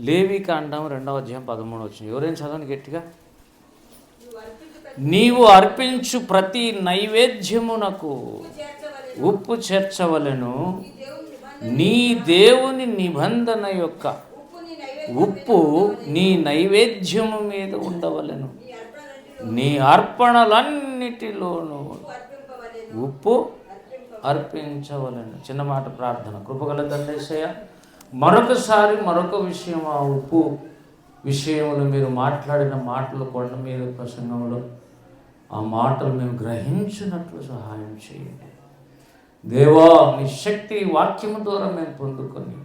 లేవి కాండం రెండవ అధ్యాయం పదమూడు వచ్చింది ఎవరైనా చదవండి గట్టిగా? నీవు అర్పించు ప్రతి నైవేద్యమునకు ఉప్పు చేర్చవలను. నీ దేవుని నిబంధన యొక్క ఉప్పు నీ నైవేద్యము మీద ఉండవలను. నీ అర్పణలన్నిటిలోనూ ఉప్పు అర్పించవలను. చిన్న మాట ప్రార్థన. కృపగల దండేశయ్య మరొకసారి మరొక విషయం ఆ ఉప్పు విషయంలో మీరు మాట్లాడిన మాటలు కొండ మీద ప్రసంగంలో ఆ మాటలు మేము గ్రహించినట్లు సహాయం చేయండి. దేవా నీ శక్తి వాక్యము ద్వారా మేము పొందుకొని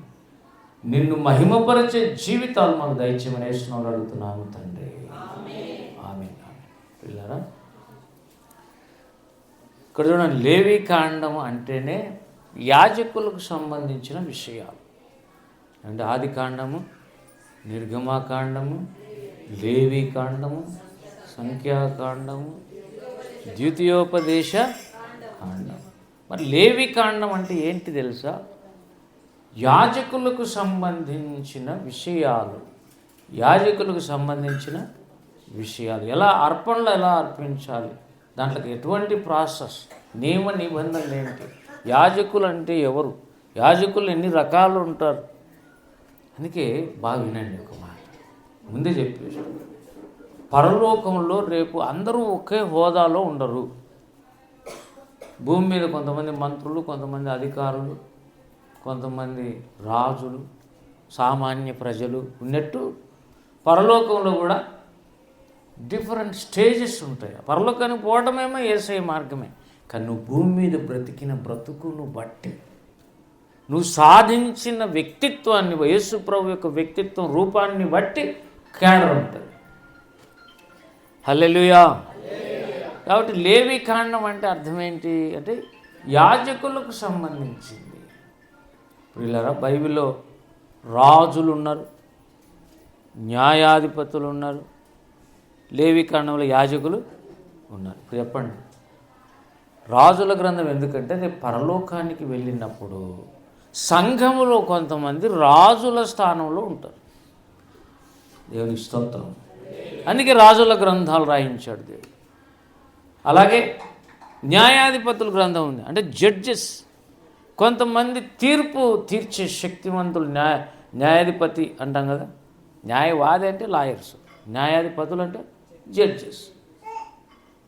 నిన్ను మహిమపరిచే జీవితాలు మాకు దయచేయమని వేసిన అడుగుతున్నాము తండ్రి. ఆమె పిల్లరా ఇక్కడ చూడండి లేవి కాండం అంటేనే యాజకులకు సంబంధించిన విషయాలు. అంటే ఆది కాండము నిర్గమాకాండము లేవి కాండము సంఖ్యాకాండము ద్వితీయోపదేశ కాండం మరి లేవి కాండం అంటే ఏంటి తెలుసా? యాజకులకు సంబంధించిన విషయాలు. యాజకులకు సంబంధించిన విషయాలు. ఎలా అర్పణలు ఎలా అర్పించాలి? దాంట్లోకి ఎటువంటి ప్రాసెస్? నియమ నిబంధనలు ఏంటి? యాజకులు అంటే ఎవరు? యాజకులు ఎన్ని రకాలు ఉంటారు? అందుకే బాగా వినండి ఒక మాట. ముందే చెప్పేసి పరలోకంలో రేపు అందరూ ఒకే హోదాలో ఉండరు. భూమి మీద కొంతమంది మంత్రులు కొంతమంది అధికారులు కొంతమంది రాజులు సామాన్య ప్రజలు ఉన్నట్టు పరలోకంలో కూడా డిఫరెంట్ స్టేజెస్ ఉంటాయి. పరలోకానికి పోవడమేమో ఏసే మార్గమే. కానీ నువ్వు భూమి మీద బ్రతికిన బ్రతుకును బట్టి నువ్వు సాధించిన వ్యక్తిత్వాన్ని వయస్సు ప్రభు యొక్క వ్యక్తిత్వం రూపాన్ని బట్టి కేడర్ ఉంటుంది. హల్లెలూయా. కాబట్టి లేవి కాండం అంటే అర్థం ఏంటి? అంటే యాజకులకు సంబంధించింది. వీళ్ళరా బైబిల్లో రాజులు ఉన్నారు న్యాయాధిపతులు ఉన్నారు లేవి కాండంలో యాజకులు ఉన్నారు. ఇప్పుడు చెప్పండి. రాజుల గ్రంథం ఎందుకంటే రేపు పరలోకానికి వెళ్ళినప్పుడు సంఘములో కొంతమంది రాజుల స్థానంలో ఉంటారు. దేవునికి స్తోత్రం. అందుకే రాజుల గ్రంథాలు రాయించాడు దేవుడు. అలాగే న్యాయాధిపతుల గ్రంథం ఉంది. అంటే జడ్జెస్. కొంతమంది తీర్పు తీర్చే శక్తివంతులు న్యాయ న్యాయాధిపతి అంటాం కదా. న్యాయవాది అంటే లాయర్స్. న్యాయాధిపతులు అంటే జడ్జెస్.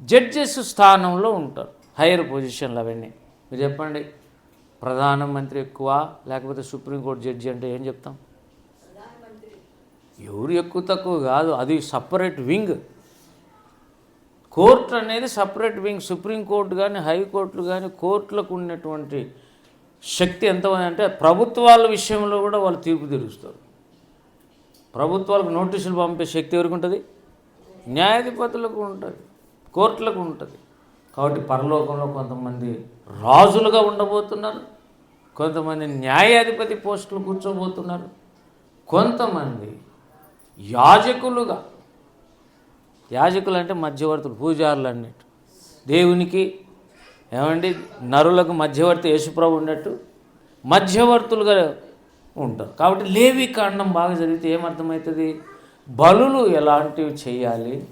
జడ్జెస్ స్థానంలో ఉంటారు. హైయర్ పొజిషన్లు అవన్నీ. మీరు చెప్పండి. ప్రధానమంత్రి ఎక్కువ లేకపోతే సుప్రీంకోర్టు జడ్జి అంటే ఏం చెప్తాం? ఎవరు ఎక్కువ తక్కువ కాదు అది సపరేట్ వింగ్. కోర్టు అనేది సపరేట్ వింగ్. సుప్రీంకోర్టు కానీ హైకోర్టులు కానీ కోర్టులకు ఉన్నటువంటి శక్తి ఎంత అంటే ప్రభుత్వాల విషయంలో కూడా వాళ్ళు తీర్పు తీరుస్తారు. ప్రభుత్వాలకు నోటీసులు పంపే శక్తి ఎవరికి ఉంటుంది? న్యాయాధిపతులకు ఉంటుంది కోర్టులకు ఉంటుంది. కాబట్టి పరలోకంలో కొంతమంది రాజులుగా ఉండబోతున్నారు. కొంతమంది న్యాయాధిపతి పోస్టులు కూర్చోబోతున్నారు. కొంతమంది యాజకులుగా. యాజకులు అంటే మధ్యవర్తులు పూజారులు అన్నట్టు. దేవునికి ఏమండి? నరులకు మధ్యవర్తి యేసుప్రభు ఉన్నట్టు మధ్యవర్తులుగా ఉంటారు. కాబట్టి లేవి కాండం బాగా జరిగితే ఏమర్థమవుతుంది? బలులు ఎలాంటివి చేయాలి?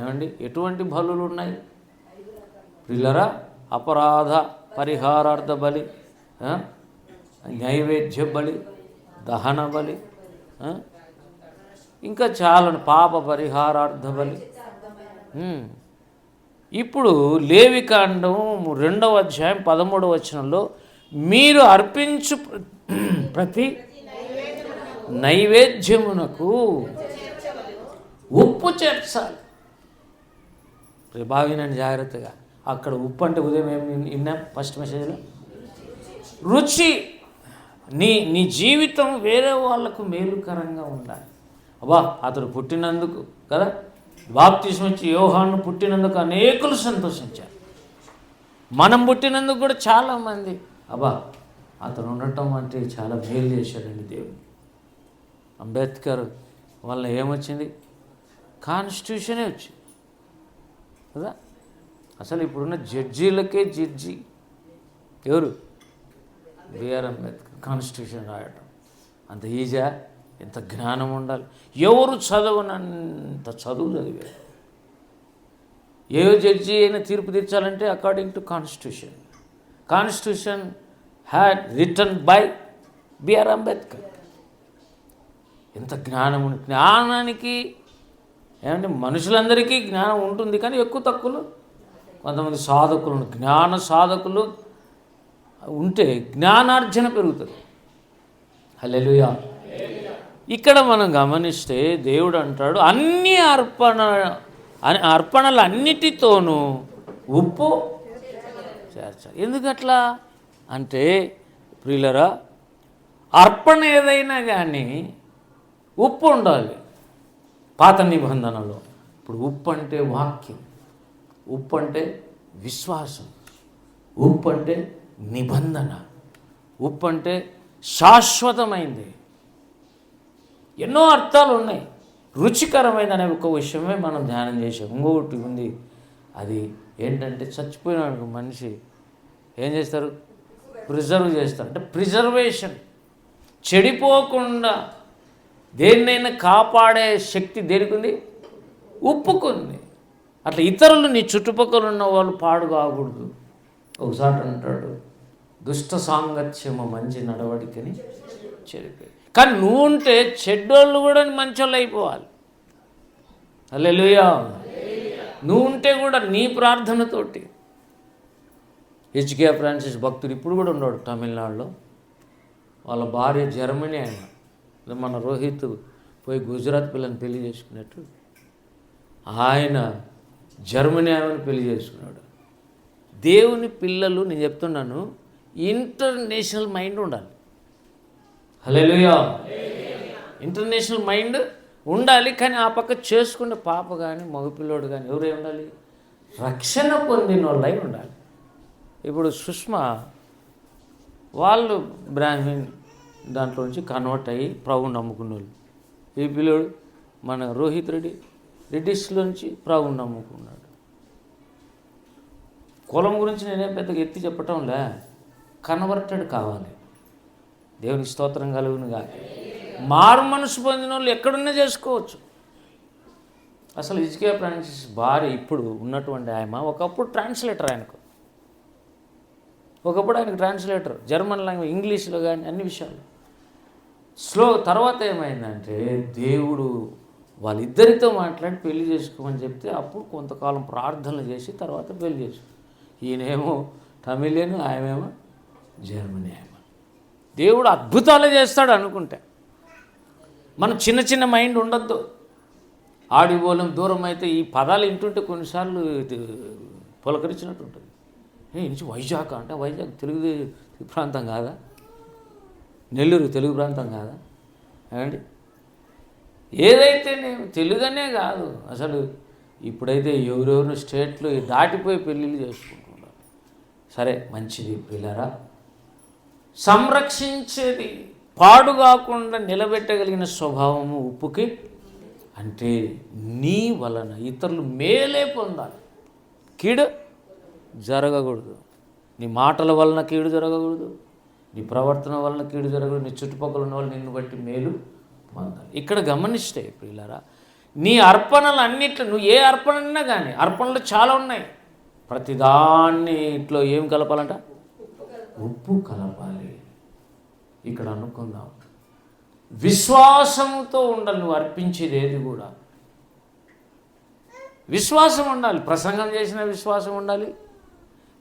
ఏమండి? ఎటువంటి బలులు ఉన్నాయి? పిల్లరా అపరాధ పరిహారార్థ బలి నైవేద్య బలి దహన బలి ఇంకా చాలా పాప పరిహారార్థ బలి. ఇప్పుడు లేవికాండం రెండవ అధ్యాయం పదమూడవ వచనంలో మీరు అర్పించు ప్రతి నైవేద్యమునకు ఉప్పు చేర్చాలి. ప్రభావినని జాగ్రత్తగా. అక్కడ ఉప్పు అంటే ఉదయం ఏమి విన్నాం ఫస్ట్ మెసేజ్లో రుచి! నీ నీ జీవితం వేరే వాళ్ళకు మేలుకరంగా ఉండాలి. అబ్బా అతడు పుట్టినందుకు కదా? బాప్తిసం వచ్చి యోహాను పుట్టినందుకు అనేకులు సంతోషించారు. మనం పుట్టినందుకు కూడా చాలామంది. అబ్బా అతను ఉండటం అంటే చాలా మేలు చేశాడండి దేవుడు. అంబేద్కర్ వల్ల ఏమొచ్చింది? కాన్స్టిట్యూషనే వచ్చింది. కదా? అసలు ఇప్పుడున్న జడ్జీలకే జడ్జి. ఎవరు? బిఆర్ అంబేద్కర్ కాన్స్టిట్యూషన్ రాయటం. అంత ఈజా ఎంత జ్ఞానం ఉండాలి? ఎవరు చదవనంత చదువు చదివారు? ఏ జడ్జి అయినా తీర్పు తీర్చాలంటే according to constitution constitution had written by B R Ambedkar ఎంత జ్ఞానం జ్ఞానానికి ఏమంటే మనుషులందరికీ జ్ఞానం ఉంటుంది కానీ ఎక్కువ తక్కువలు కొంతమంది సాధకులు జ్ఞాన సాధకులు ఉంటే జ్ఞానార్జన పెరుగుతుంది. హలెలుయా ఇక్కడ మనం గమనిస్తే దేవుడు అంటాడు అన్ని అర్పణ అర్పణలన్నిటితోనూ అర్పణలు అన్నిటితోనూ ఉప్పు చేర్చాలి ఎందుకట్లా? అంటే ప్రియులరా అర్పణ ఏదైనా కానీ ఉప్పు ఉండాలి. పాత నిబంధనలో. ఇప్పుడు ఉప్పు అంటే వాక్యం. ఉప్పు అంటే విశ్వాసం ఉప్పు అంటే నిబంధన ఉప్పు అంటే శాశ్వతమైంది. ఎన్నో అర్థాలు ఉన్నాయి. రుచికరమైన అనే ఒక విషయమే మనం ధ్యానం చేసాం. ఇంకొకటి ఉంది. అది ఏంటంటే చచ్చిపోయిన మనిషి ఏం చేస్తారు? ప్రిజర్వ్ చేస్తారు. అంటే ప్రిజర్వేషన్. చెడిపోకుండా దేన్నైనా కాపాడే శక్తి దేనికి ఉంది ఉప్పుకుంది. అట్లా ఇతరులు నీ చుట్టుపక్కల ఉన్న వాళ్ళు పాడు కాకూడదు. ఒకసారి అంటాడు దుష్ట సాంగత్యము మంచి నడవడికని చెరిపే కానీ నువ్వు ఉంటే చెడ్డోళ్ళు కూడా మంచోళ్ళు అయిపోవాలి. అల్లెలుయా నువ్వు ఉంటే కూడా నీ ప్రార్థనతోటి. హెచ్కే ఫ్రాన్సిస్ భక్తుడు ఇప్పుడు కూడా ఉన్నాడు తమిళనాడులో. వాళ్ళ భార్య జర్మనీ ఆయన. మన రోహిత్ పోయి గుజరాత్ పిల్లని పెళ్ళి చేసుకున్నట్టు. ఆయన జర్మనీ ఆమెను పెళ్ళి చేసుకున్నాడు. దేవుని పిల్లలు నేను చెప్తున్నాను ఇంటర్నేషనల్ మైండ్ ఉండాలి. హలోయా ఇంటర్నేషనల్ మైండ్ ఉండాలి కానీ ఆ పక్క చేసుకునే పాప కానీ మగపిల్లోడు కానీ ఎవరై ఉండాలి? రక్షణ పొందిన వాళ్ళై ఉండాలి. ఇప్పుడు సుష్మా వాళ్ళు బ్రాహ్మణ్ దాంట్లో నుంచి కన్వర్ట్ అయ్యి ప్రభు నమ్ముకున్న వాళ్ళు ఈ పిల్లోడు మన రోహిత్ రెడ్డి రెడ్డిస్లోంచి ప్రభుని నమ్ముకున్నాడు కులం గురించి నేనేం పెద్దగా ఎత్తి చెప్పటంలే కన్వర్టెడ్ కావాలి. దేవునికి స్తోత్రం కాదు మారు మనసు పొందిన వాళ్ళు ఎక్కడున్నా చేసుకోవచ్చు. అసలు ఇజ్కే ఫ్రాన్సిస్ భార్య ఇప్పుడు ఉన్నటువంటి ఆయమ ఒకప్పుడు ట్రాన్స్లేటర్ ఆయనకు. ఒకప్పుడు ఆయనకు ట్రాన్స్లేటర్ జర్మన్ లాంగ్వేజ్ ఇంగ్లీష్లో కానీ అన్ని విషయాలు. స్లో తర్వాత ఏమైందంటే దేవుడు వాళ్ళిద్దరితో మాట్లాడి పెళ్ళి చేసుకోమని చెప్తే అప్పుడు కొంతకాలం ప్రార్థనలు చేసి తర్వాత పెళ్ళి చేసుకో. ఈయనేమో తమిళను ఆయమేమో జర్మనీ ఆయమ దేవుడు అద్భుతాలు చేస్తాడు అనుకుంటే. మనం చిన్న చిన్న మైండ్ ఉండొద్దు. ఆడిపోలేం దూరం అయితే ఈ పదాలు వింటుంటే కొన్నిసార్లు ఇది పులకరించినట్టు ఉంటుంది. ఏ నుంచి వైజాగ్ అంటే వైజాగ్ తెలుగు ప్రాంతం కాదా? నెల్లూరు తెలుగు ప్రాంతం కాదా? ఏమండి? ఏదైతే నేను తెలుగనే కాదు అసలు ఇప్పుడైతే ఎవరెవరు స్టేట్లు దాటిపోయి పెళ్ళిళ్ళు చేసుకుంటున్నారు. సరే మంచిది పిల్లరా. సంరక్షించేది పాడు కాకుండా నిలబెట్టగలిగిన స్వభావము ఉప్పుకి అంటే నీ వలన ఇతరులు మేలే పొందాలి. కీడు జరగకూడదు. నీ మాటల వలన కీడు జరగకూడదు. నీ ప్రవర్తన వలన కీడు జరగకూడదు. నీ చుట్టుపక్కల ఉన్న వాళ్ళు నిన్ను బట్టి మేలు. ఇక్కడ గమనిస్తే ప్రియులారా నీ అర్పణలు అన్నిట్లో నువ్వు ఏ అర్పణ కానీ అర్పణలు చాలా ఉన్నాయి. ప్రతిదాన్ని ఇట్లో ఏం కలపాలంట? ఉప్పు కలపాలి. ఇక్కడ అనుకుందాం. విశ్వాసంతో ఉండాలి నువ్వు అర్పించేది ఏది కూడా. విశ్వాసం ఉండాలి. ప్రసంగం చేసిన విశ్వాసం ఉండాలి.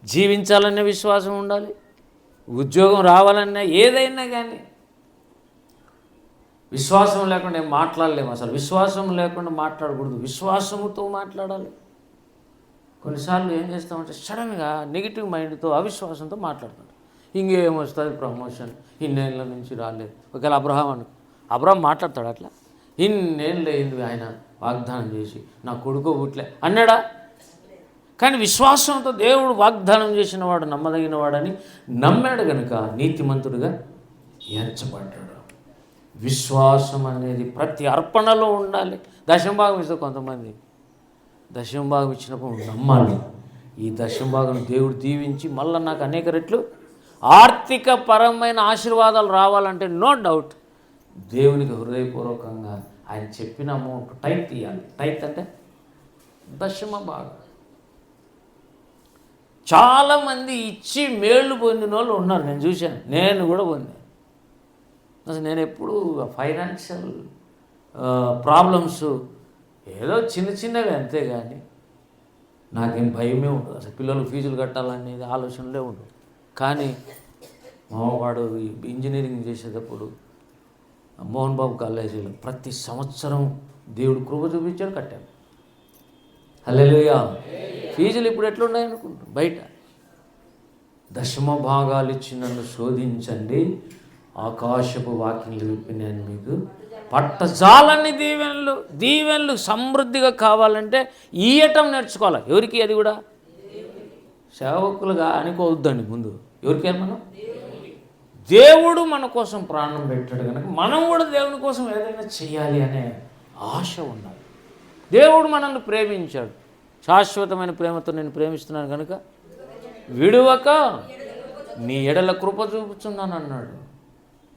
జీవించాలనే విశ్వాసం ఉండాలి. ఉద్యోగం రావాలన్నా ఏదైనా కానీ. విశ్వాసం లేకుండా ఏం మాట్లాడలేము అసలు. విశ్వాసం లేకుండా మాట్లాడకూడదు. విశ్వాసముతో మాట్లాడాలి. కొన్నిసార్లు ఏం చేస్తామంటే సడన్గా నెగిటివ్ మైండ్తో అవిశ్వాసంతో మాట్లాడుతుంటాం. ఇంకేమొస్తుంది ప్రమోషన్? ఇన్నేళ్ళ నుంచి రాలేదు. ఒకవేళ అబ్రహాం అను అబ్రహాం మాట్లాడతాడు అట్లా? ఇన్నేళ్ళు అయింది ఆయన వాగ్దానం చేసి నా కొడుకు పుట్లే అన్నాడా? కానీ విశ్వాసంతో దేవుడు వాగ్దానం చేసిన వాడు నమ్మదగిన వాడని నమ్మాడు కనుక నీతిమంతుడుగా ఎంచబడ్డాడు. విశ్వాసం అనేది ప్రతి అర్పణలో ఉండాలి. దశంభాగం ఇస్తే కొంతమంది. దశంభాగం ఇచ్చినప్పుడు నమ్మాలి. ఈ దశంభాగం దేవుడు దీవించి మళ్ళీ నాకు అనేక రెట్లు ఆర్థిక పరమైన ఆశీర్వాదాలు రావాలంటే నో డౌట్. దేవునికి హృదయపూర్వకంగా ఆయన చెప్పిన అమౌంట్ టైట్ తీయాలి. టైట్ అంటే దశమ భాగం. చాలామంది ఇచ్చి మేళ్ళు పొందిన వాళ్ళు ఉన్నారు. నేను చూశాను. నేను కూడా పొందాను. అసలు నేను ఎప్పుడు ఫైనాన్షియల్ ప్రాబ్లమ్స్ ఏదో చిన్న చిన్నవి అంతే కానీ నాకేం భయమే ఉండదు. అసలు పిల్లలు ఫీజులు కట్టాలనేది ఆలోచనలే ఉండదు కానీ మామవాడు ఇంజనీరింగ్ చేసేటప్పుడు మోహన్ బాబు కాలేజీలో ప్రతి సంవత్సరం దేవుడు కృప చూపించాడు కట్టాను హల్లెలూయా. ఫీజులు ఇప్పుడు ఎట్లున్నాయి అనుకుంటా బయట. దశమ భాగాలు ఇచ్చినందు శోధించండి ఆకాశపు వాకిని విప్పి నేను మీకు. పట్టజాలని దీవెనలు దీవెనలు సమృద్ధిగా కావాలంటే ఈయటం నేర్చుకోవాలి? ఎవరికి అది కూడా? సేవకులుగా అనుకోవద్దండి ముందు. ఎవరికి మనం? దేవుడు మన కోసం ప్రాణం పెట్టాడు కనుక మనం కూడా దేవుని కోసం ఏదైనా చేయాలి అనే ఆశ ఉండాలి. దేవుడు మనల్ని ప్రేమించాడు. శాశ్వతమైన ప్రేమతో నేను ప్రేమిస్తున్నాను కనుక విడువక నీ ఎడల కృప చూపుతున్నాను అన్నాడు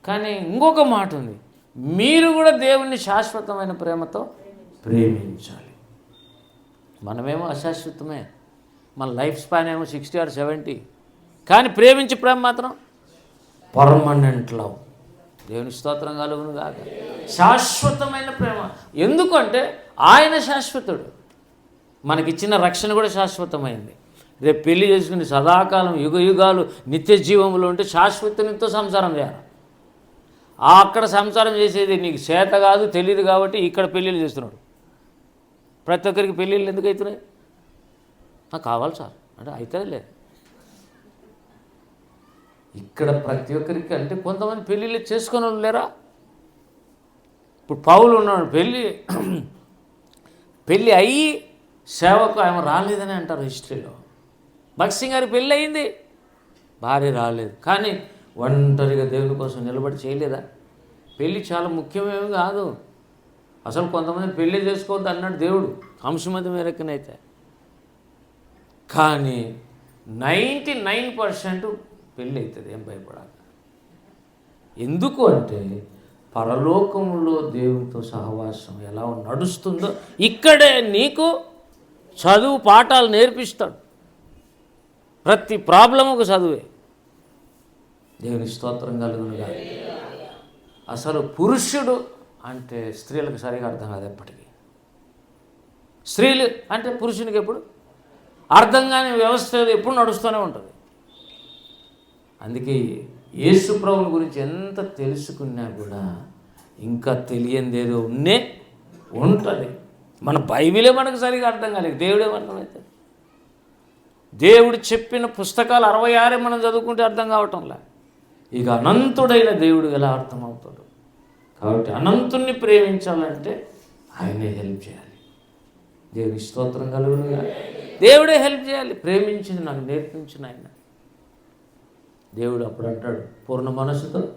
కానీ ఇంకొక మాట ఉంది. మీరు కూడా దేవుణ్ణి శాశ్వతమైన ప్రేమతో ప్రేమించాలి. మనమేమో అశాశ్వతమే. మన లైఫ్ స్పాన్ ఏమో సిక్స్టీ ఆర్ సెవెంటీ. కానీ ప్రేమించే ప్రేమ మాత్రం పర్మనెంట్ లవ్. దేవుని స్తోత్రం కలుగును కాక శాశ్వతమైన ప్రేమ. ఎందుకంటే ఆయన శాశ్వతుడు. మనకిచ్చిన రక్షణ కూడా శాశ్వతమైంది. రేపు పెళ్ళి చేసుకుని సదాకాలం యుగ యుగాలు నిత్య జీవంలో ఉంటే శాశ్వతనితో సంసారం చేయాలి. అక్కడ సంసారం చేసేది నీకు చేత కాదు తెలియదు కాబట్టి ఇక్కడ పెళ్ళిళ్ళు చేస్తున్నాడు. ప్రతి ఒక్కరికి పెళ్ళిళ్ళు ఎందుకు అవుతున్నాయి? నాకు కావాలి సార్. అంటే అవుతుంది లేదు ఇక్కడ ప్రతి ఒక్కరికి అంటే కొంతమంది పెళ్ళిళ్ళు చేసుకుని వాళ్ళు లేరా? ఇప్పుడు పౌలు ఉన్నాడు పెళ్ళి పెళ్ళి అయ్యి సేవకు ఆమె రాలేదని అంటారు హిస్టరీలో. భగత్ సింగ్ గారి పెళ్ళి అయింది. భార్య రాలేదు. కానీ ఒంటరిగా దేవుని కోసం నిలబడి చేయలేదా? పెళ్ళి చాలా ముఖ్యమేమి కాదు. అసలు కొంతమంది పెళ్ళి చేసుకోవద్దు అన్నాడు దేవుడు. అంశమతి మేరకునైతే. కానీ నైంటీ నైన్ పర్సెంట్ పెళ్ళి అవుతుంది ఏం భయపడాలి? ఎందుకు అంటే పరలోకంలో దేవునితో సహవాసం ఎలా నడుస్తుందో ఇక్కడే నీకు చదువు పాఠాలు నేర్పిస్తాడు. ప్రతి ప్రాబ్లముకు చదువే. దేవుని స్తోత్రం కలుగునుగా. అసలు పురుషుడు అంటే స్త్రీలకు సరిగా అర్థం కాదు ఎప్పటికీ. స్త్రీలు అంటే పురుషునికి ఎప్పుడు? అర్థం కాని వ్యవస్థ ఎప్పుడు నడుస్తూనే ఉంటుంది. అందుకే యేసు ప్రభుల గురించి ఎంత తెలుసుకున్నా కూడా ఇంకా తెలియంది ఏదో ఉన్నే ఉంటుంది. మన బైబిలే మనకు సరిగా అర్థం కాలేదు. దేవుడే అర్థమవుతుంది దేవుడు చెప్పిన పుస్తకాలు అరవై ఆరే మనం చదువుకుంటే అర్థం కావటంలా. ఇక అనంతుడైన దేవుడు ఎలా అర్థమవుతాడు? కాబట్టి అనంతుణ్ణి ప్రేమించాలంటే ఆయనే హెల్ప్ చేయాలి. దేవుడి స్తోత్రం కలుగునుగా దేవుడే హెల్ప్ చేయాలి. ప్రేమించింది నాకు నేర్పించిన ఆయన. దేవుడు అప్పుడు అంటాడు పూర్ణ మనసుతో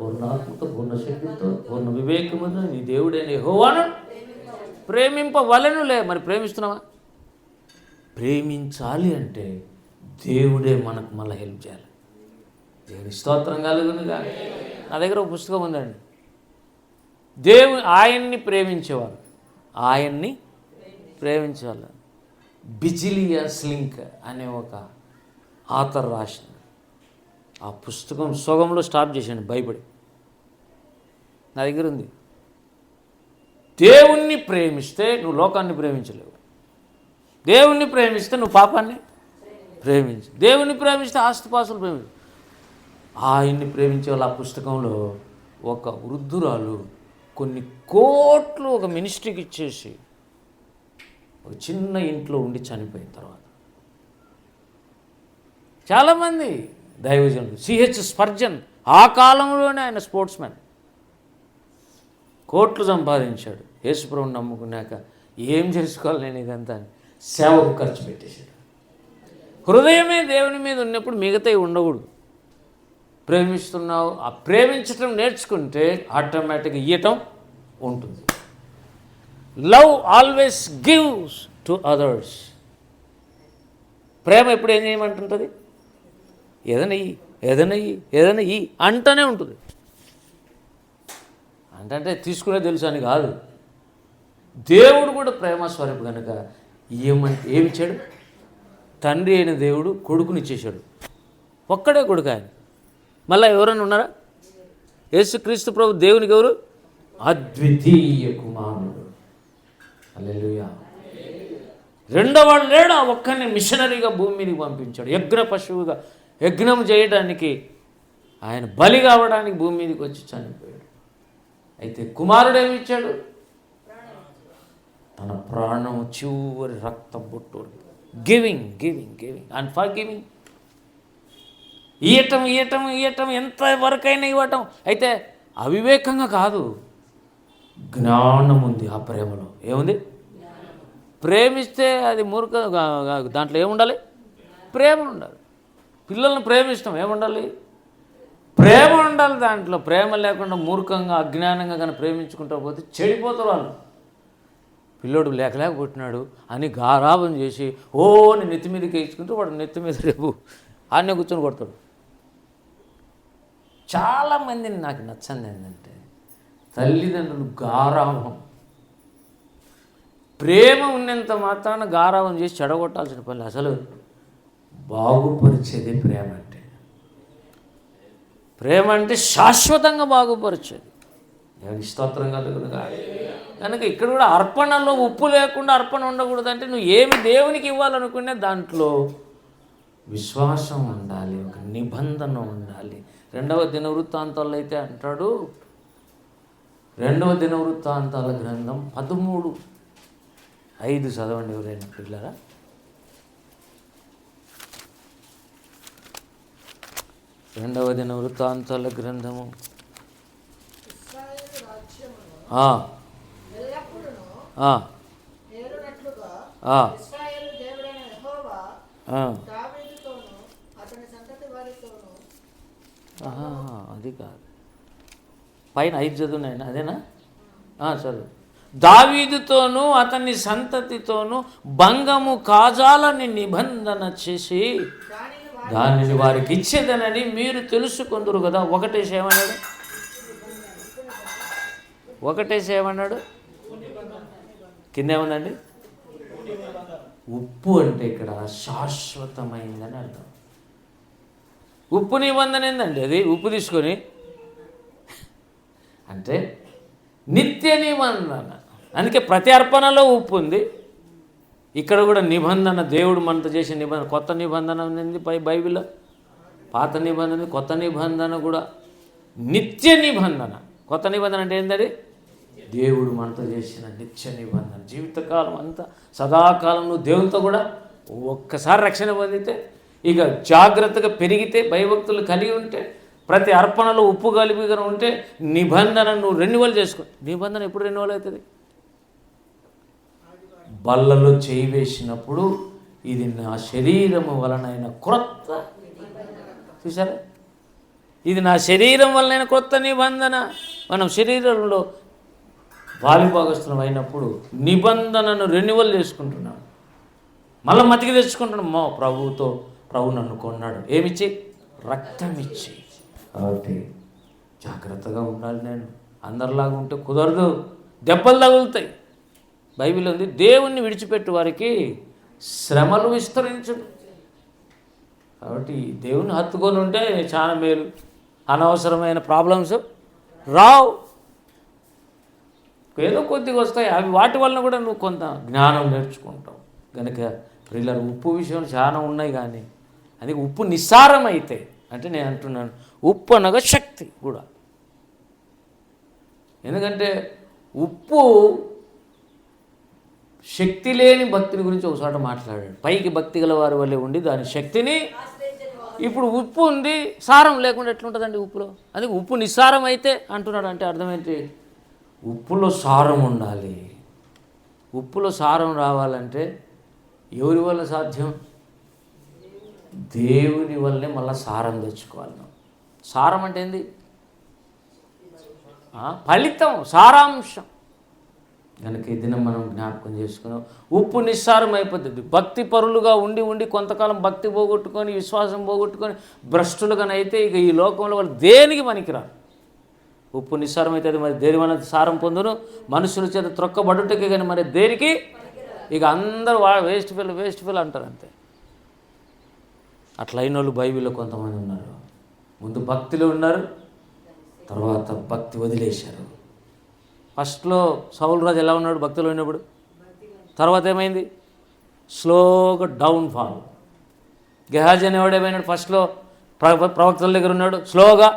పూర్ణాత్మతో పూర్ణ శక్తితో పూర్ణ వివేకముతో నీ దేవుడైన యెహోవాను ప్రేమింపవలెనులే. మరి ప్రేమిస్తున్నావా? ప్రేమించాలి అంటే దేవుడే మనకు మళ్ళీ హెల్ప్ చేయాలి. దేవుని స్తోత్రం కలుగునుగా నా దగ్గర ఒక పుస్తకం ఉందండి. దేవు ఆయన్ని ప్రేమించేవారు ఆయన్ని ప్రేమించేవాళ్ళు. బిజిలియా స్లింక్ అనే ఒక ఆథర్ రాసింది ఆ పుస్తకం సొగంలో స్టాప్ చేశాను భయపడి. నా దగ్గర ఉంది. దేవుణ్ణి ప్రేమిస్తే నువ్వు లోకాన్ని ప్రేమించలేవు. దేవుణ్ణి ప్రేమిస్తే నువ్వు పాపాన్ని ప్రేమించు దేవుణ్ణి ప్రేమిస్తే ఆస్తిపాసులు ప్రేమించు ఆయన్ని ప్రేమించే వాళ్ళ పుస్తకంలో ఒక వృద్ధురాలు కొన్ని కోట్లు ఒక మినిస్ట్రీకి ఇచ్చేసి ఒక చిన్న ఇంట్లో ఉండి చనిపోయిన తర్వాత. చాలామంది దైవజనులు సిహెచ్ స్పర్జన్ ఆ కాలంలోనే ఆయన స్పోర్ట్స్ మ్యాన్ కోట్లు సంపాదించాడు. యేసుప్రభు నమ్ముకున్నాక ఏం చేసుకోవాలి నేను ఇదంతా సేవకు ఖర్చు పెట్టేశాడు. హృదయమే దేవుని మీద ఉన్నప్పుడు మిగతాయి ఉండకూడదు. ప్రేమిస్తున్నావు. ఆ ప్రేమించటం నేర్చుకుంటే ఆటోమేటిక్గా ఇయ్యటం ఉంటుంది. Love always gives to others. ప్రేమ ఎప్పుడు ఏం చేయమంటుంటుంది? ఏదైనా ఇయ్యి ఏదైనా ఇయ్యి ఏదైనా ఇయ్యి అంటూనే ఉంటుంది. అంటే అంటే తీసుకునే తెలుసు అని కాదు. దేవుడు కూడా ప్రేమ స్వరూపు కనుక ఏమంటే ఏమిచ్చాడు తండ్రి అయిన దేవుడు కొడుకునిచ్చేశాడు ఒక్కడే కొడుకు ఆయన. మళ్ళీ ఎవరైనా ఉన్నారా? యేసుక్రీస్తు ప్రభు దేవునికి ఎవరు? అద్వితీయ కుమారుడు. అల్లెలుయా లేడు? ఆ ఒక్కరిని మిషనరీగా భూమి మీదకి పంపించాడు. యజ్ఞ పశువుగా యజ్ఞం చేయడానికి ఆయన బలి కావడానికి భూమి మీదకి వచ్చి చనిపోయాడు. అయితే కుమారుడు ఇచ్చాడు? తన ప్రాణం చివరి రక్త బొట్టు. Giving giving giving and forgiving ఇయ్యటం ఇయ్యటం ఇయ్యటం ఎంత వరకైనా ఇవ్వటం. అయితే అవివేకంగా కాదు. జ్ఞానం ఉంది ఆ ప్రేమలో. ఏముంది? ప్రేమిస్తే అది మూర్ఖ దాంట్లో ఏముండాలి? ప్రేమ ఉండాలి పిల్లల్ని ప్రేమిస్తాం ఏముండాలి? ప్రేమ ఉండాలి దాంట్లో. ప్రేమ లేకుండా మూర్ఖంగా అజ్ఞానంగా కానీ ప్రేమించుకుంటూ పోతే చెడిపోతారు వాళ్ళు. పిల్లోడు లేక లేక పుట్టినాడు అని గారాభం చేసి ఓ నెత్తి మీదకి వేసుకుంటే వాడు నెత్తి మీద రేపు ఆడనే కూర్చొని కొడతాడు. చాలామందిని నాకు నచ్చంది ఏంటంటే తల్లిదండ్రులు గారాభం. ప్రేమ ఉన్నంత మాత్రాన గారాభం చేసి చెడగొట్టాల్సిన పని అసలు బాగుపరిచేది ప్రేమ అంటే. ప్రేమ అంటే శాశ్వతంగా బాగుపరిచేది. దేవుని స్తోత్రం కలుగును కనుక ఇక్కడ కూడా అర్పణలో ఉప్పు లేకుండా అర్పణ ఉండకూడదు అంటే నువ్వు ఏమి దేవునికి ఇవ్వాలనుకునే దాంట్లో విశ్వాసం ఉండాలి ఒక నిబంధన ఉండాలి రెండవ దిన వృత్తాంతాల్లో అయితే అంటాడు. రెండవ దిన వృత్తాంతాల గ్రంథం పదమూడు. ఐదు చదవండి ఎవరైనా పిల్లరా. రెండవ దిన వృత్తాంతాల గ్రంథము. ఆ, ఎల్లప్పుడూను ఆ, ఏలునట్లుగా ఆ, ఇశ్రాయేలు దేవుడైన యెహోవా ఆ. దావీదుతోను అతని సంతతి వారితోను ఆహా, అది కాదు. పైన ఐదు చదువునాయన అదేనా? చదువు. దావీదుతోనూ అతని సంతతితోనూ భంగము కాజాలని నిబంధన చేసి దానిని వారికి ఇచ్చేదనని మీరు తెలుసుకుందరు కదా. ఒకటేసి ఏమన్నాడు ఒకటేసి ఏమన్నాడు కింద ఉప్పు అంటే ఇక్కడ శాశ్వతమైందని అర్థం. ఉప్పు నిబంధన ఏందండి అది? ఉప్పు తీసుకొని. అంటే నిత్య నిబంధన. అందుకే ప్రతి అర్పణలో ఉప్పు ఉంది. ఇక్కడ కూడా నిబంధన దేవుడు మనతో చేసిన నిబంధన కొత్త నిబంధన ఉంది బై బైబిల్లో. పాత నిబంధన కొత్త నిబంధన కూడా. నిత్య నిబంధన. కొత్త నిబంధన అంటే ఏంటది దేవుడు మనతో చేసిన నిత్య నిబంధన. జీవితకాలం అంతా సదాకాలం నువ్వు దేవునితో కూడా ఒక్కసారి రక్షణ పొందితే ఇక జాగ్రత్తగా పెరిగితే భయభక్తులు కలిగి ఉంటే ప్రతి అర్పణలో ఉప్పు కలిపిగా ఉంటే నిబంధన నువ్వు రెన్యువల్ చేసుకో నిబంధన ఎప్పుడు రెన్యువల్ అవుతుంది? బల్లలో చేయి వేసినప్పుడు ఇది నా శరీరము వలనైన క్రొత్త చూసారా ఇది నా శరీరం వలనైన క్రొత్త నిబంధన. మనం శరీరంలో వాలిభాగస్థలం అయినప్పుడు నిబంధనను రెన్యువల్ చేసుకుంటున్నాం. మళ్ళీ మతికి తెచ్చుకుంటున్నాం. మా ప్రభువుతో ప్రభు నన్ను కొన్నాడు. ఏమిచ్చి? రక్తం ఇచ్చి కాబట్టి జాగ్రత్తగా ఉండాలి నేను. అందరిలాగా ఉంటే కుదరదు. దెబ్బలు తగులుతాయి. బైబిల్ ఉంది దేవుణ్ణి విడిచిపెట్టు వారికి శ్రమలు విస్తరించడు కాబట్టి దేవుని హత్తుకొని ఉంటే చాలా మేలు. అనవసరమైన ప్రాబ్లమ్స్ రావు. ఏదో కొద్దిగా వస్తాయి. అవి వాటి వలన కూడా నువ్వు కొంత జ్ఞానం నేర్చుకుంటావు. కనుక పిల్లలు ఉప్పు విషయంలో చాలా ఉన్నాయి కానీ అందుకే ఉప్పు నిస్సారం అయితే అంటే నేను అంటున్నాను ఉప్పు అనగా శక్తి కూడా. ఎందుకంటే ఉప్పు శక్తి లేని భక్తిని గురించి ఒకసారి మాట్లాడాడు. పైకి భక్తి గల వారి వల్లే ఉండి దాని శక్తిని ఇప్పుడు ఉప్పు ఉంది సారం లేకుండా ఎట్లుంటుందండి ఉప్పులో? అందుకే ఉప్పు నిస్సారం అయితే అంటున్నాడు అంటే అర్థమేంటి ఉప్పులో సారం ఉండాలి. ఉప్పులో సారం రావాలంటే ఎవరి వల్ల సాధ్యం? దేవుని వల్లనే మళ్ళీ సారం తెచ్చుకోవాలి మనం. సారం అంటే ఏంది? ఫలితం సారాంశం. కనుక ఈ దినం మనం జ్ఞాపకం చేసుకున్నాం. ఉప్పు నిస్సారం అయిపోతుంది భక్తి పరులుగా ఉండి ఉండి కొంతకాలం భక్తి పోగొట్టుకొని విశ్వాసం పోగొట్టుకొని భ్రష్టులుగానైతే ఇక ఈ లోకంలో వాళ్ళు దేనికి పనికిరారు? ఉప్పు నిస్సారం అయితే అది మరి దేని వల్ల సారం పొందును? మనుషుల చేత త్రొక్కబడుటకే కానీ మరి దేనికి? ఇక అందరూ వేస్ట్ ఫిల్ వేస్ట్ ఫిల్ అంటారు అంతే. అట్లా వాళ్ళు బైబిల్లో కొంతమంది ఉన్నారు. ముందు భక్తిలో ఉన్నారు తర్వాత భక్తి వదిలేశారు. ఫస్ట్లో సౌలరాజు ఎలా ఉన్నాడు భక్తిలో ఉన్నప్పుడు? తర్వాత ఏమైంది? స్లోగా డౌన్ ఫాల్. గెహాజ్ అనేవాడు ఏమైనాడు? ఫస్ట్లో ప్ర ప్రవక్తల దగ్గర ఉన్నాడు స్లోగా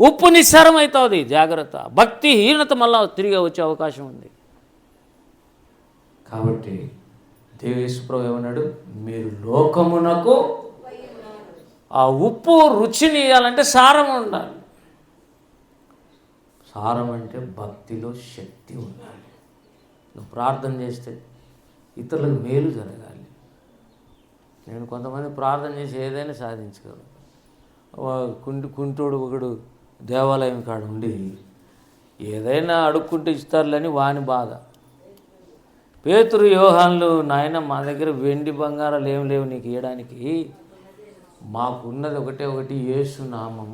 ఉప్పు నిస్సారం అవుతుంది జాగ్రత్త. భక్తిహీనత మళ్ళా తిరిగి వచ్చే అవకాశం ఉంది. కాబట్టి దేవేశ్వరరావు ఏమన్నాడు? మీరు లోకమునకు ఆ ఉప్పు రుచిని ఇవ్వాలంటే సారం ఉండాలి. సారం అంటే భక్తిలో శక్తి ఉండాలి. నువ్వు ప్రార్థన చేస్తే ఇతరులకు మేలు జరగాలి. నేను కొంతమంది ప్రార్థన చేసి ఏదైనా సాధించగలను కుంటి కుంటోడు ఒకడు దేవాలయం కాడ ఉండి ఏదైనా అడుక్కుంటే ఇస్తారులని వాని బాధ. పేతురు యోహాన్లు నాయన మా దగ్గర వెండి బంగారాలు ఏం లేవు నీకు ఇవ్వడానికి మాకున్నది ఒకటే ఒకటి యేసు నామం.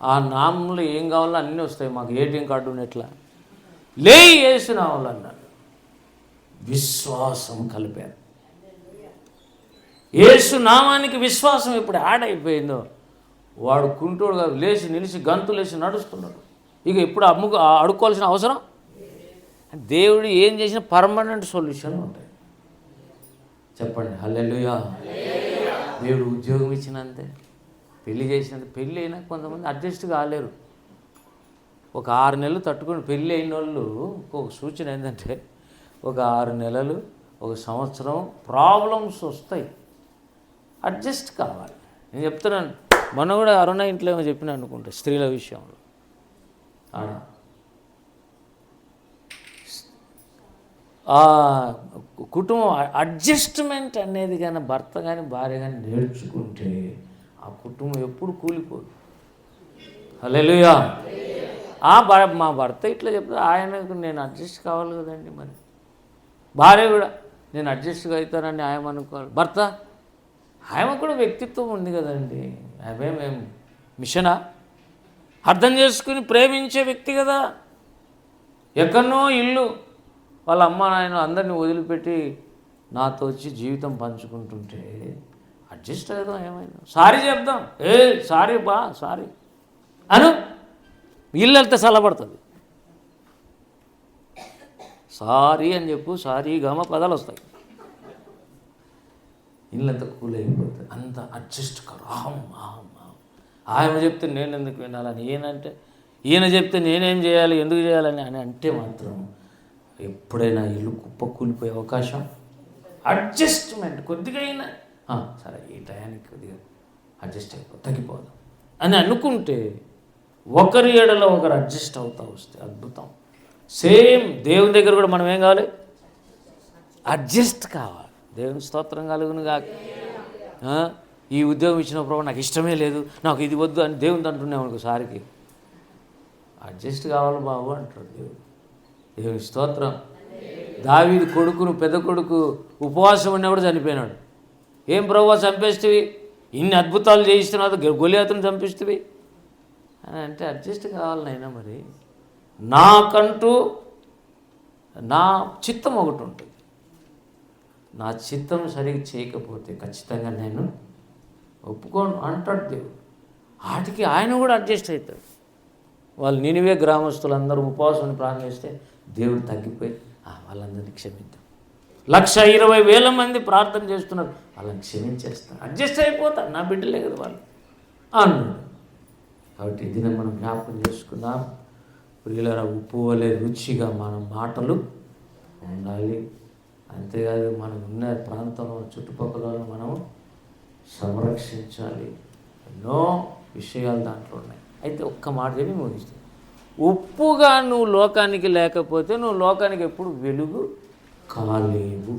ఆ నామంలో ఏం కావాలో అన్నీ వస్తాయి. మాకు ఏటీఎం కార్డు ఉన్నట్లా లే యేసు నామంలో అన్నాడు. విశ్వాసం కలిపారు. యేసు నామానికి విశ్వాసం ఇప్పుడు యాడ్ అయిపోయిందో వాడు కుంటోడు కాదు లేచి నిలిచి గంతు లేచి నడుస్తున్నాడు. ఇక ఇప్పుడు అమ్ముకు అడుక్కోవాల్సిన అవసరం? దేవుడు ఏం చేసిన పర్మనెంట్ సొల్యూషన్ ఉంటాయి. చెప్పండి హల్లెలుయా దేవుడు ఉద్యోగం ఇచ్చినంతే పెళ్ళి చేసినంత పెళ్ళి అయినా కొంతమంది అడ్జస్ట్ కాలేరు. ఒక ఆరు నెలలు తట్టుకొని పెళ్ళి అయిన వాళ్ళు ఒక సూచన ఏంటంటే ఒక ఆరు నెలలు ఒక సంవత్సరం ప్రాబ్లమ్స్ వస్తాయి. అడ్జస్ట్ కావాలి. నేను చెప్తున్నాను. మొన్న కూడా అరుణ ఇంట్లో ఏమో చెప్పిన అనుకుంటా స్త్రీల విషయంలో ఆడ ఆ కుటుంబం అడ్జస్ట్మెంట్ అనేది కానీ భర్త కానీ భార్య కానీ నేర్చుకుంటే ఆ కుటుంబం ఎప్పుడు కూలిపోదు. హలోయా ఆ భ- మా భర్త ఇట్లా చెప్తే ఆయనకు నేను అడ్జస్ట్ కావాలి కదండి మరి. భార్య కూడా నేను అడ్జస్ట్ అవుతానని ఆయన అనుకోవాలి. భర్త ఆయన కూడా వ్యక్తిత్వం ఉంది కదండి. అవేమేం మిషనా? అర్థం చేసుకుని ప్రేమించే వ్యక్తి కదా. ఎక్కడో ఇల్లు వాళ్ళ అమ్మ నాయన అందరిని వదిలిపెట్టి నాతో వచ్చి జీవితం పంచుకుంటుంటే అడ్జస్ట్ అవుదాం ఏమైనా. సారీ చెప్దాం. ఏ సారీ బా సారీ. అను? ఇల్లు వెళ్తే చల్లబడుతుంది. సారీ అని చెప్పు సారీ గమ పదాలు వస్తాయి. ఇల్లు అంత కూల్ అయిపోతుంది. అంత అడ్జస్ట్ కరు. అహం అహం అహం ఆయన చెప్తే నేను ఎందుకు వినాలని? ఈయనంటే ఈయన చెప్తే నేనేం చేయాలి? ఎందుకు చేయాలని? అని అంటే మాత్రం ఎప్పుడైనా ఇల్లు కుప్ప కూలిపోయే అవకాశం? అడ్జస్ట్మెంట్ కొద్దిగా అయినా. "ఆ, సరే ఈ టయానికి కొద్దిగా అడ్జస్ట్ అయిపో తగ్గిపోదాం. అని అనుకుంటే ఒకరి ఏడలో ఒకరు అడ్జస్ట్ అవుతా వస్తే అద్భుతం. సేమ్ దేవుని దగ్గర కూడా మనం ఏం కావాలి? అడ్జస్ట్ కావాలి. దేవుని స్తోత్రం కలుగును కాక? ఈ ఉద్యోగం ఇచ్చిన ప్రభు నాకు ఇష్టమే లేదు. నాకు ఇది వద్దు అని దేవుని అంటున్నాం ఒకసారికి అడ్జస్ట్ కావాలి బాబు అంటాడు దేవుడు. దేవుని స్తోత్రం. దావీది కొడుకును పెద్ద కొడుకు ఉపవాసం ఉన్నా కూడా చనిపోయినాడు. ఏం ప్రభు చంపేస్తేవి ఇన్ని అద్భుతాలు చేయిస్తున్నావు గొలియాతను చంపిస్తేవి అని అంటే అడ్జస్ట్ కావాలనైనా మరి. నాకంటూ నా చిత్తం ఒకటి ఉంటుంది. నా చిత్తం సరిగ్గా చేయకపోతే ఖచ్చితంగా నేను ఒప్పుకోను అంటాడు దేవుడు. వాటికి ఆయన కూడా అడ్జస్ట్ అవుతాడు. వాళ్ళు నినివే గ్రామస్తులందరూ ఉపవాసం ప్రారంభిస్తే దేవుడు తగ్గిపోయి వాళ్ళందరినీ క్షమిద్దాం. లక్ష ఇరవై వేల మంది ప్రార్థన చేస్తున్నారు. వాళ్ళని క్షమించేస్తాను అడ్జస్ట్ అయిపోతాను నా బిడ్డలే కదా వాళ్ళు. అన్నాడు. కాబట్టి ఇది మనం జ్ఞాపకం చేసుకుందాం. ప్రియులరా ఉప్పు వలె రుచిగా మన మాటలు ఉండాలి. అంతేకాదు మనం ఉన్న ప్రాంతంలో చుట్టుపక్కల మనం సంరక్షించాలి. ఎన్నో విషయాలు దాంట్లో ఉన్నాయి. అయితే ఒక్క మాట చెప్పి ముగిస్తాం. ఉప్పుగా నువ్వు లోకానికి లేకపోతే నువ్వు లోకానికి ఎప్పుడు వెలుగు కాలేవు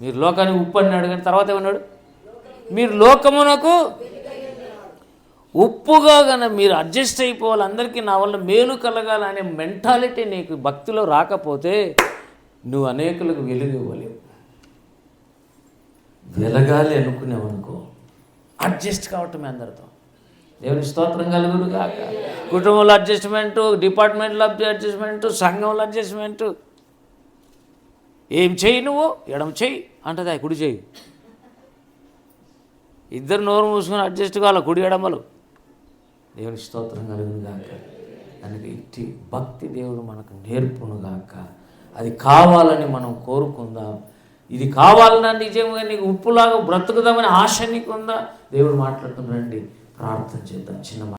మీరు లోకానికి ఉప్పు అన్నాడు కానీ తర్వాత ఏమన్నాడు? మీరు లోకమునకు ఉప్పుగా గన మీరు అడ్జస్ట్ అయిపోవాలి. అందరికీ నా వల్ల మేలు కలగాలి అనే మెంటాలిటీ నీకు భక్తిలో రాకపోతే నువ్వు అనేకులకు వెలుగు ఇవ్వలేవు. వెలగాలి అనుకునేవనుకో అడ్జస్ట్ కావటమే అందరితో. దేవుని స్తోత్రం కలుగును కాక కుటుంబంలో అడ్జస్ట్మెంటు డిపార్ట్మెంట్లో అడ్జస్ట్మెంటు సంఘంలో అడ్జస్ట్మెంటు. ఏం చెయ్యి నువ్వు? ఎడమ చెయ్యి. అంటది ఆ కుడి చెయ్యి. ఇద్దరు నోరు మూసుకొని అడ్జస్ట్ కావాలి? కుడి ఎడమలు. దేవుని స్తోత్రం కలుగును గాక దానికి ఇట్టి భక్తి దేవుడు మనకు నేర్పును గాక అది కావాలని మనం కోరుకుందాం. ఇది కావాలన్నా నిజంగా నీకు ఉప్పులాగా బ్రతుకుదామని ఆశ నీకుందా? దేవుడు మాట్లాడుతున్నాడండి ప్రార్థన చేద్దాం. చిన్న